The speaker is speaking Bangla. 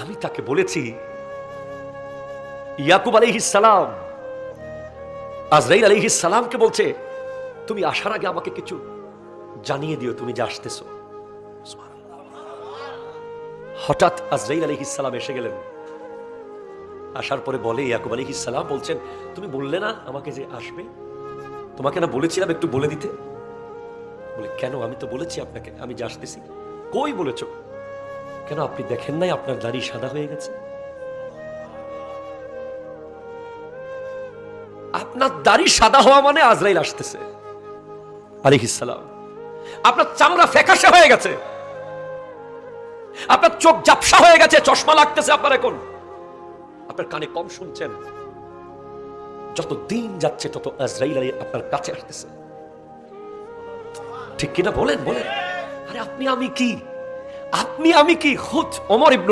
আমি তাকে বলেছি, ইয়াকুব আলাইহিস সালাম, আজরাইল আলাইহিস সালামকে বলছে, তুমি আসার আগে আমাকে কিছু জানিয়ে দিও, তুমি যে আসতেছো। হঠাৎ আজরাইল আলাইহিস সালাম এসে গেলেন। আসার পরে বলে, ইয়াকুব আলাইহিস সালাম বলছেন, তুমি বললে না আমাকে যে আসবে? তোমাকে না বলেছিলাম একটু বলে দিতে? বলে, কেন? আমি তো বলেছি আপনাকে, আমি যে আসতেছি। কই বলেছ? কেন আপনি দেখেন নাই আপনার দাড়ি সাদা হয়ে গেছে? আপনার দাড়ি সাদা হওয়া মানে আজরাইল আসতেছে। আলিহিসাল্লাম আপনার চামড়া ফ্যাকাশে হয়ে গেছে। আপনার চোখ জাপসা হয়ে গেছে, চশমা লাগতেছে আপনার এখন। আপনার কানে কম শুনছেন। যত দিন যাচ্ছে, তত আজরাইল আলী আপনার কাছে আসতেছে। ঠিক কিনা বলেন বলেন। আরে আপনি আমি কি? আপনি আমি কি হুত ওমর ইবনু